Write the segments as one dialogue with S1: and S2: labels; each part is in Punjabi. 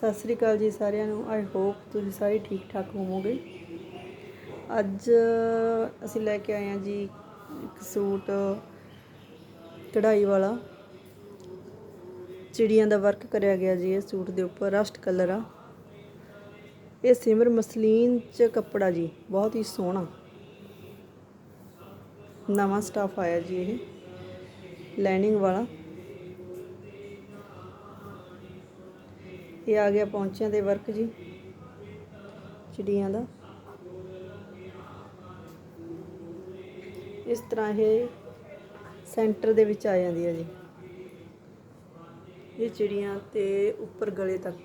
S1: ਸਤਿ ਸ੍ਰੀ ਅਕਾਲ ਜੀ ਸਾਰਿਆਂ ਨੂੰ। ਆਈ ਹੋਪ ਤੁਸੀਂ ਸਾਰੇ ਠੀਕ ਠਾਕ ਹੋਵੋਗੇ। ਅੱਜ ਅਸੀਂ ਲੈ ਕੇ ਆਏ ਹਾਂ ਜੀ ਇੱਕ ਸੂਟ ਕਢਾਈ ਵਾਲਾ। ਚਿੜੀਆਂ ਦਾ ਵਰਕ ਕਰਿਆ ਗਿਆ ਜੀ ਇਹ ਸੂਟ ਦੇ ਉੱਪਰ ਰਸਟ ਕਲਰ ਆ। ਇਹ ਸਿਮਰ ਮਸਲੀਨ ਚ ਕੱਪੜਾ ਜੀ, ਬਹੁਤ ਹੀ ਸੋਹਣਾ। ਨਵਾਂ ਸਟਾਫ ਆਇਆ ਜੀ ਇਹ ਲਾਈਨਿੰਗ ਵਾਲਾ। ਇਹ ਆ ਗਿਆ ਪੌਂਚਿਆਂ ਦੇ ਵਰਕ ਜੀ, ਚਿੜੀਆਂ ਦਾ। ਇਸ ਤਰ੍ਹਾਂ ਇਹ ਸੈਂਟਰ ਦੇ ਵਿੱਚ ਆ ਜਾਂਦੀ ਹੈ ਜੀ। ਇਹ ਚਿੜੀਆਂ ਤੇ ਉੱਪਰ ਗਲੇ ਤੱਕ।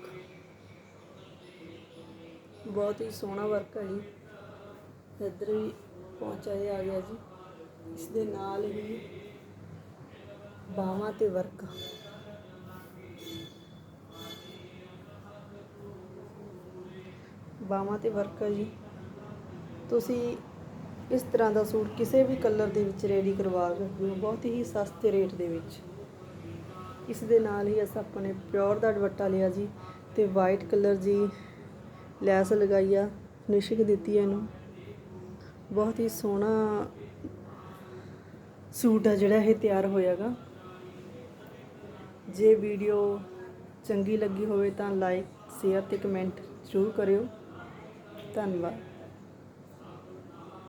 S1: ਬਹੁਤ ਹੀ ਸੋਹਣਾ ਵਰਕ ਹੈ ਜੀ। ਇੱਧਰ ਵੀ ਪਹੁੰਚਾ ਇਹ ਆ ਗਿਆ ਜੀ। ਇਸ ਦੇ ਨਾਲ ਹੀ ਬਾਹਾਂ ਤੇ ਵਰਕ। ਬਾਹਾਂ ਤੇ ਵਰਕ ਹੈ ਜੀ। ਤੁਸੀਂ ਇਸ ਤਰ੍ਹਾਂ ਦਾ ਸੂਟ ਕਿਸੇ ਵੀ ਕਲਰ ਦੇ ਵਿੱਚ ਰੈਡੀ ਕਰਵਾ ਸਕਦੇ ਹੋ, ਬਹੁਤ ਹੀ ਸਸਤੇ ਰੇਟ ਦੇ ਵਿੱਚ। ਇਸ ਦੇ ਨਾਲ ਹੀ ਅਸਾਂ ਆਪਣੇ ਪਿਓਰ ਦਾ ਦੁਪੱਟਾ ਲਿਆ ਜੀ ਤੇ ਵਾਈਟ ਕਲਰ ਜੀ ਲੈਸ ਲਗਾਈ ਆ ਫਿਨਿਸ਼ਿੰਗ ਦਿੱਤੀ ਹੈ ਇਹਨੂੰ। ਬਹੁਤ ਹੀ ਸੋਹਣਾ ਸੂਟ ਆ ਜਿਹੜਾ ਇਹ ਤਿਆਰ ਹੋਇਆਗਾ। ਜੇ ਵੀਡੀਓ ਚੰਗੀ ਲੱਗੀ ਹੋਵੇ ਤਾਂ ਲਾਈਕ ਸ਼ੇਅਰ ਤੇ ਕਮੈਂਟ ਜ਼ਰੂਰ ਕਰਿਓ। 算了吧。